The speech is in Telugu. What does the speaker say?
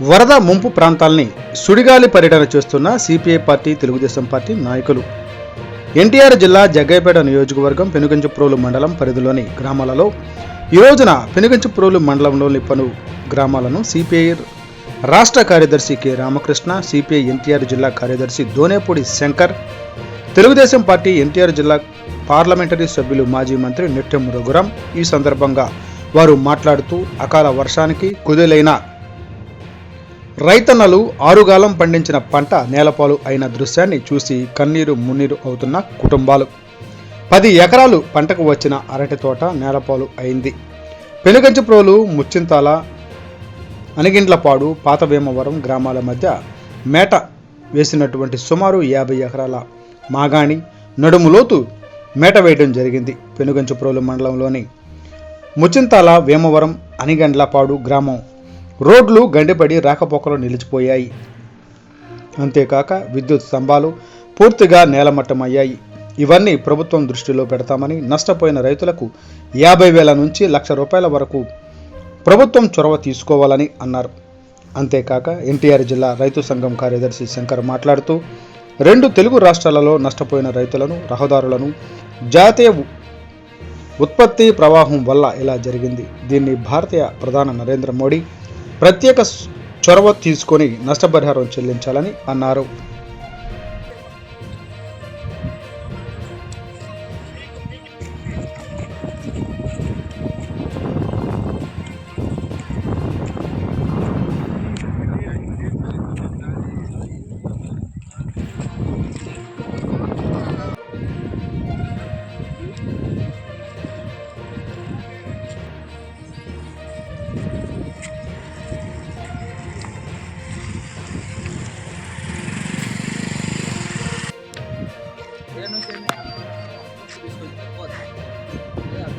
వరద ముంపు ప్రాంతాల్ని సుడిగాలి పర్యటన చేస్తున్న సిపిఐ పార్టీ తెలుగుదేశం పార్టీ నాయకులు. ఎన్టీఆర్ జిల్లా జగ్గైపేట నియోజకవర్గం పెనుగంచిప్రోలు మండలం పరిధిలోని గ్రామాలలో ఈ రోజున పెనుగంచిప్రోలు మండలంలోని పలు గ్రామాలను సిపిఐ రాష్ట్ర కార్యదర్శి కె. రామకృష్ణ సిపిఐ ఎన్టీఆర్ జిల్లా కార్యదర్శి దోనేపూడి శంకర్ తెలుగుదేశం పార్టీ ఎన్టీఆర్ జిల్లా పార్లమెంటరీ సభ్యులు మాజీ మంత్రి నిట్టెం రఘురాం. ఈ సందర్భంగా వారు మాట్లాడుతూ అకాల వర్షానికి కుదేలైన రైతన్నలు ఆరుగాలం పండించిన పంట నేలపాలు అయిన దృశ్యాన్ని చూసి కన్నీరు మున్నీరు అవుతున్న కుటుంబాలు. పది ఎకరాలు పంటకు వచ్చిన అరటి తోట నేలపాలు అయింది. పెనుగంచిప్రోలు ముచ్చింతాల అనిగిండ్లపాడు పాత భీమవరం గ్రామాల మధ్య మేట వేసినటువంటి సుమారు యాభై ఎకరాల మాగాణి నడుములోతు మేట వేయడం జరిగింది పెనుగంచిప్రోలు మండలంలోని ముచ్చింతాల వేమవరం అనిగండ్లపాడు గ్రామం. రోడ్లు గండిపడి రాకపోకలు నిలిచిపోయాయి. అంతేకాక విద్యుత్ స్తంభాలు పూర్తిగా నేలమట్టమయ్యాయి. ఇవన్నీ ప్రభుత్వం దృష్టిలో పెడతామని నష్టపోయిన రైతులకు యాభై వేల నుంచి లక్ష రూపాయల వరకు ప్రభుత్వం చొరవ తీసుకోవాలని అన్నారు. అంతేకాక ఎన్టీఆర్ జిల్లా రైతు సంఘం కార్యదర్శి శంకర్ మాట్లాడుతూ రెండు తెలుగు రాష్ట్రాలలో నష్టపోయిన రైతులను రహదారులను జాతీయ ఉత్పత్తి ప్రవాహం వల్ల ఇలా జరిగింది. దీన్ని భారతీయ ప్రధాని నరేంద్ర మోడీ ప్రత్యేక చొరవ తీసుకొని నష్టపరిహారం చెల్లించాలని అన్నారు. 就说你的